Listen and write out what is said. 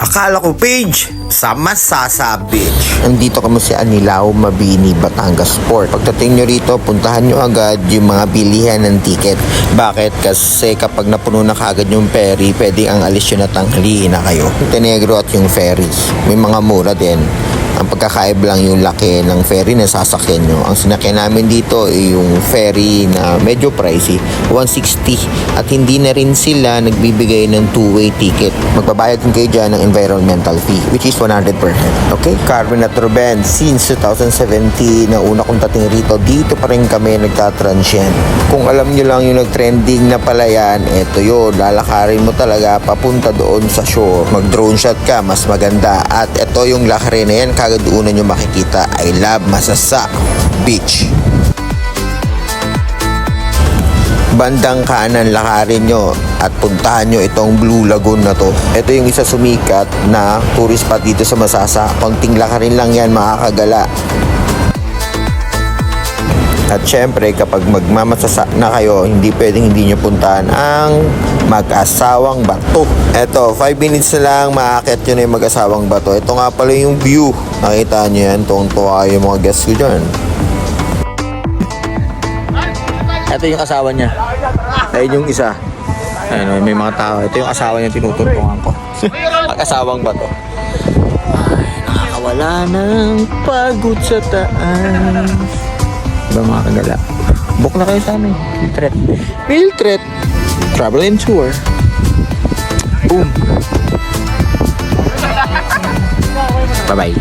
Akala ko page sa Masasa Beach. Nandito kami sa Anilao, Mabini, Batangas Port. Pagdating nyo rito, puntahan nyo agad yung mga bilihan ng ticket. Bakit? Kasi kapag napuno na kaagad yung ferry, pwede ang alis yun at tanghaliin na kayo. Montenegro at yung ferry. May mga mura din. Ang pagkakaib lang yung laki ng ferry na sasakyan nyo. Ang sinakyan namin dito ay yung ferry na medyo pricey, 160. At hindi na rin sila nagbibigay ng two-way ticket. Magbabayad din kayo dyan ng environmental fee, which is 100%. Okay? Carmen at Ruben, since 2017 na una kong dating rito, dito pa rin kami nagtatransyen. Kung alam nyo lang yung nag-trending na palayan, eto yun, lalakarin mo talaga papunta doon sa shore. Mag-drone shot ka, mas maganda. At eto yung lakarin na yan, kagad una nyo makikita, I love Masasa Beach. Bandang kanan lakarin nyo at puntahan nyo itong Blue Lagoon na to. Ito yung isa sumikat na tourist spot dito sa Masasa. Konting lakarin lang yan makakagala. At syempre, kapag magmamasasa na kayo, hindi pwedeng hindi nyo puntahan ang mag-asawang bato. Eto, 5 minutes na lang, maakit nyo na yung mag-asawang bato. Ito nga pala yung view. Nakita nyo yan, tuwang-tuwa yung mga guests ko dyan. Ito yung asawa niya. Ayun yung isa. Ayun, may mga tao. Ito yung asawa niya tinutuntungan ko. Mag-asawang bato. Ay, nakakawala ng pagod sa taas. Diba mga kagala? Book na kayo sa amin. Filtret. Filtret. Travel and tour. Boom. Bye-bye.